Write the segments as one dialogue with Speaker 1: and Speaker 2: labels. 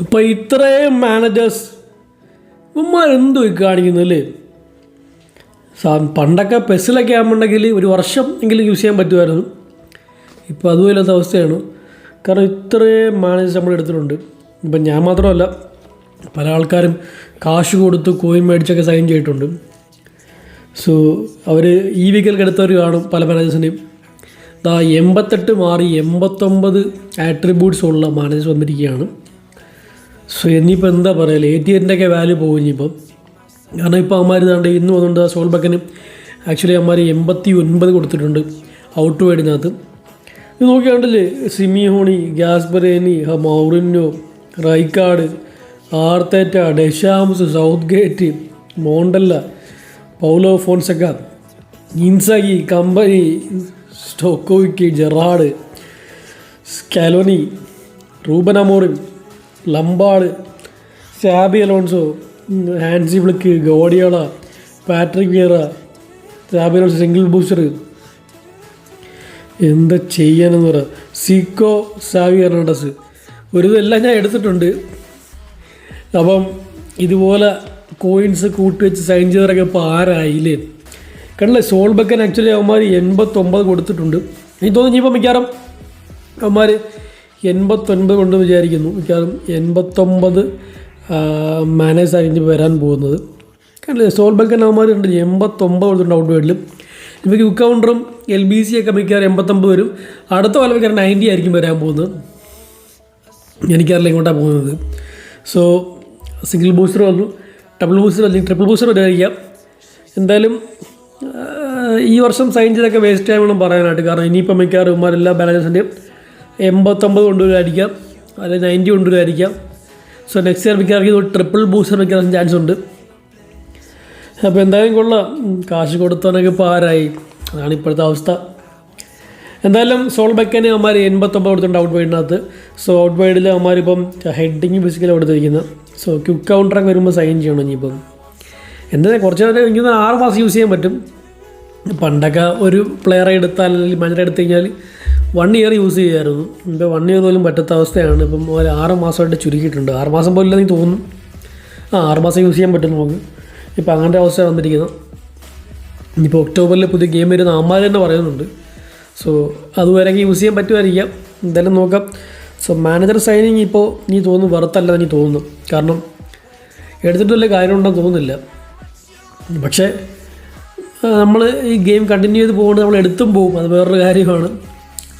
Speaker 1: ഇപ്പം ഇത്രയും മാനേജേഴ്സ് അല്ലേ? കാണിക്കുന്നല്ലേ സാ- പണ്ടൊക്കെ പെസ്സിലൊക്കെ ആകുമ്പോണ്ടെങ്കിൽ ഒരു വർഷം എങ്കിലും യൂസ് ചെയ്യാൻ പറ്റുമായിരുന്നു. ഇപ്പോൾ അതുമില്ലാത്ത അവസ്ഥയാണ്. കാരണം ഇത്രയും മാനേജേഴ്സ് നമ്മൾ എടുത്തിട്ടുണ്ട്. ഇപ്പം ഞാൻ മാത്രമല്ല പല ആൾക്കാരും കാശ് കൊടുത്ത് കോയിൻ മേടിച്ചൊക്കെ സൈൻ ചെയ്തിട്ടുണ്ട്. സോ അവർ ഈ വീക്കിൽ എടുത്തവർ കാണും പല മാനേജേഴ്സിന്റെയും ദാ എൺപത്തെട്ട് മാറി എൺപത്തൊമ്പത് ആട്രിബ്യൂട്ട്സ് ഉള്ള മാനേജേഴ്സ് വന്നിരിക്കുകയാണ്. സോ ഇനിയിപ്പോൾ എന്താ പറയുക എ ടി എന്റെയൊക്കെ വാല്യൂ പോകും ഇനിയിപ്പം. കാരണം ഇപ്പോൾ അമ്മമാർ ഇതാണ്ട് ഇന്ന് വന്നുകൊണ്ട് സോൾബക്കന് ആക്ച്വലി അമ്മമാർ എൺപത്തി ഒൻപത് കൊടുത്തിട്ടുണ്ട് ഔട്ട് വേഡിനകത്ത് ഇത് നോക്കിയാണ്ടല്ലേ Simeone Gasperini Mourinho Rijkaard Arteta Deschamps Southgate Montella Paulo Fonseca Inzaghi Kompany സ്റ്റോക്കോയ്ക്ക് Gerrard Scaloni Ruben Amorim Lampard Xabi Alonso Hansi Flick Guardiola Patrick Vieira Xabi Alonso single booster എന്താ ചെയ്യാനെന്ന് പറ. സിക്കോ സാവി എർണാണ്ടസ് ഒരു ഇതെല്ലാം ഞാൻ എടുത്തിട്ടുണ്ട്. അപ്പം ഇതുപോലെ കോയിൻസ് കൂട്ടിവെച്ച് സൈൻ ചെയ്തവരൊക്കെ ഇപ്പോൾ ആരായില്ലേ? കണ്ടില്ലേ സോൾബക്കൻ ആക്ച്വലി അവന്മാർ എൺപത്തൊമ്പത് കൊടുത്തിട്ടുണ്ട്. എനിക്ക് തോന്നുന്നു ഇനിയിപ്പോൾ മിക്കവാറും അവന്മാർ എൺപത്തൊൻപത് കൊണ്ട് വിചാരിക്കുന്നു. മിക്കവാറും എൺപത്തൊമ്പത് മാനേജ് ഇനി വരാൻ പോകുന്നത്. കണ്ടില്ലേ സോൾബക്കൻ അവന്മാർ ഉണ്ട് എൺപത്തൊമ്പത് കൊടുത്തിട്ടുണ്ട് ഔട്ട് വേഡിലും ഇപ്പോൾ ക്യു കൗണ്ടറും എൽ ബി സി ഒക്കെ മിക്കവാറും എൺപത്തൊമ്പത് വരും. അടുത്ത കൊല്ലം മിക്കവാറും നയന്റി ആയിരിക്കും വരാൻ പോകുന്നത്. എനിക്കറിയില്ല ഇങ്ങോട്ടാണ് പോകുന്നത്. സോ സിംഗിൾ ബൂസ്റ്റർ വന്നു. ഡബിൾ ബൂസ്റ്റർ അല്ലെങ്കിൽ ട്രിപ്പിൾ ബൂസ്റ്റർ വരുമായിരിക്കാം എന്തായാലും ഈ വർഷം സൈൻ ചെയ്തൊക്കെ വേസ്റ്റ് ആയി വേണം പറയാനായിട്ട്. കാരണം ഇനിയിപ്പോൾ മിക്കവാറും എല്ലാ ബാലൻസിന്റെയും എൺപത്തൊമ്പത് കൊണ്ടുവരുമായിരിക്കാം. അല്ലെങ്കിൽ നയന്റി കൊണ്ടുവരുമായിരിക്കാം. സോ നെക്സ്റ്റ് ഇയർ മിക്കവാറും ട്രിപ്പിൾ ബൂസ്റ്റർ മിക്കവാറും ചാൻസ് ഉണ്ട്. അപ്പോൾ എന്തായാലും കൊള്ളാം. കാശ് കൊടുത്തവനൊക്കെ ഇപ്പോൾ ആരായി? അതാണ് ഇപ്പോഴത്തെ അവസ്ഥ. എന്തായാലും സോൾ ബെക്കനെ അവന്മാർ എൺപത്തൊമ്പത് കൊടുത്തിട്ടുണ്ട് ഔട്ട് വൈഡിനകത്ത് സോ ഔട്ട് വൈഡിൽ അവന്മാരിപ്പം ഹെഡിങ് ബിസിക്കലാണ് കൊടുത്തിരിക്കുന്നത് സോ ക്വിക്ക് കൗണ്ടറൊക്കെ വരുമ്പോൾ സൈൻ ചെയ്യണം ഇനിയിപ്പം. എന്താ കുറച്ച് നേരം എനിക്ക് ആറ് മാസം യൂസ് ചെയ്യാൻ പറ്റും. പണ്ടൊക്കെ ഒരു പ്ലെയറെ എടുത്താൽ അല്ലെങ്കിൽ മനുഷ്യരെ എടുത്തു കഴിഞ്ഞാൽ വൺ ഇയർ യൂസ് ചെയ്യുമായിരുന്നു ഇപ്പോൾ വൺ ഇയർ പോലും പറ്റാത്ത അവസ്ഥയാണ്. ഇപ്പം ഒരു ആറ് മാസമായിട്ട് ചുരുക്കിയിട്ടുണ്ട്. ആറ് മാസം പോലും എനിക്ക് തോന്നുന്നു. ആ ആറ് മാസം യൂസ് ചെയ്യാൻ പറ്റും നമുക്ക്. ഇപ്പോൾ അങ്ങനത്തെ അവസ്ഥ വന്നിരിക്കുന്നത് ഇനിയിപ്പോൾ ഒക്ടോബറിൽ പുതിയ ഗെയിം വരുന്ന അമ്മാർ തന്നെ പറയുന്നുണ്ട്. സോ അതുവരെ യൂസ് ചെയ്യാൻ പറ്റുമായിരിക്കാം. എന്തായാലും നോക്കാം. സോ മാനേജർ സൈനിങ് ഇപ്പോൾ നീ തോന്നുന്നു വെറുത്തല്ല എനിക്ക് തോന്നുന്നു. കാരണം എടുത്തിട്ട് വല്ല കാര്യമുണ്ടെന്ന് തോന്നുന്നില്ല. പക്ഷേ നമ്മൾ ഈ ഗെയിം കണ്ടിന്യൂ ചെയ്ത് പോകുന്നത് നമ്മൾ എടുത്തും പോകും. അത് വേറൊരു കാര്യമാണ്.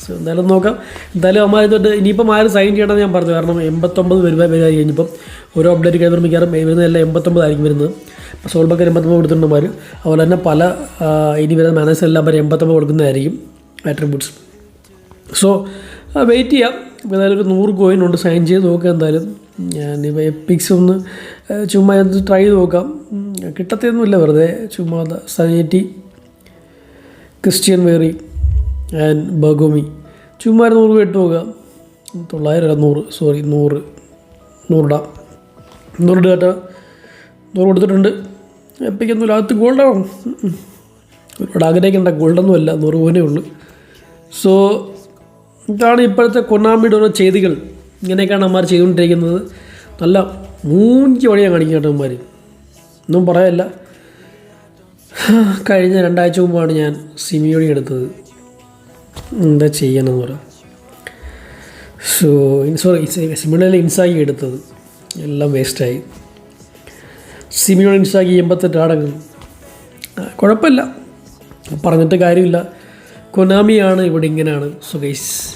Speaker 1: സോ എന്തായാലും നോക്കാം. എന്തായാലും അമ്മ ഇതുകൊണ്ട് ഇനിയിപ്പം ആരും സൈൻ ചെയ്യണമെന്ന് ഞാൻ പറഞ്ഞു. കാരണം എൺപത്തൊമ്പത് വരുമ്പോൾ വരിക കഴിഞ്ഞപ്പം. ഓരോ അപ്ഡേറ്റ് കഴിയുമ്പോൾ മിക്കവാറും വരുന്നതെല്ലാം എൺപത്തൊമ്പതായിരിക്കും വരുന്നത്. സോൾബക്കർ എൺപത്തൊമ്പത് കൊടുത്തിട്ടുണ്ടെന്മാർ അതുപോലെ തന്നെ പല ഇനി വരുന്ന മാനേഴ്സ് എല്ലാം അവർ എൺപത്തൊമ്പത് കൊടുക്കുന്നതായിരിക്കും. ആട്രിബ്യൂട്ട്സ് സോ വെയിറ്റ് ചെയ്യാം. ഇപ്പോൾ എന്തായാലും ഒരു നൂറ് കോയിൻ ഉണ്ട്. സൈൻ ചെയ്ത് നോക്കാം എന്തായാലും. ഞാനിപ്പോൾ എപ്പിക്സ് ഒന്ന് ചുമ്മാ ഒന്ന് ട്രൈ ചെയ്ത് നോക്കാം. കിട്ടത്തൊന്നുമില്ല വെറുതെ ചുമ്മാ സനേറ്റി ക്രിസ്ത്യൻ വേറി ആൻഡ് ബഗോമി. ചുമ്മാ നൂറ് ഇട്ട് പോകുക തൊള്ളായിരം അല്ല നൂറ്. സോറി നൂറ്. നൂറിടാം. നൂറിട്ട് കേട്ടോ. നൂറ് കൊടുത്തിട്ടുണ്ട്. എപ്പിക്കൊന്നുമില്ല അകത്ത് ഗോൾഡാവും ഒരുപാട് ആഗ്രഹിക്കേണ്ട ഗോൾഡൊന്നും അല്ല നൂറ് പോനേ ഉള്ളൂ. സോ ഇതാണ് ഇപ്പോഴത്തെ കൊണ്ണാമ്പിയുടെ ഓരോ ചെയ്തികൾ. ഇങ്ങനെയൊക്കെയാണ് അമ്മമാർ ചെയ്തുകൊണ്ടിരിക്കുന്നത്. നല്ല മൂഞ്ചി വഴിയാണ് കാണിക്കുന്നത് അമ്മമാർ ഒന്നും പറയല്ല കഴിഞ്ഞ രണ്ടാഴ്ച മുമ്പാണ് ഞാൻ സിമിയോണി എടുത്തത്. എന്താ ചെയ്യണമെന്ന് പറയാം. സോ സോറി സിമിയോണിയിൽ ഇൻസാഗി എടുത്തത് എല്ലാം വേസ്റ്റായി സിമിയോൺ ഇൻസാഗി എൺപത്തെട്ട് ആടങ്ങൾ കുഴപ്പമില്ല. പറഞ്ഞിട്ട് കാര്യമില്ല. കൊനാമിയാണ് ഇവിടെ ഇങ്ങനെയാണ്. So guys bye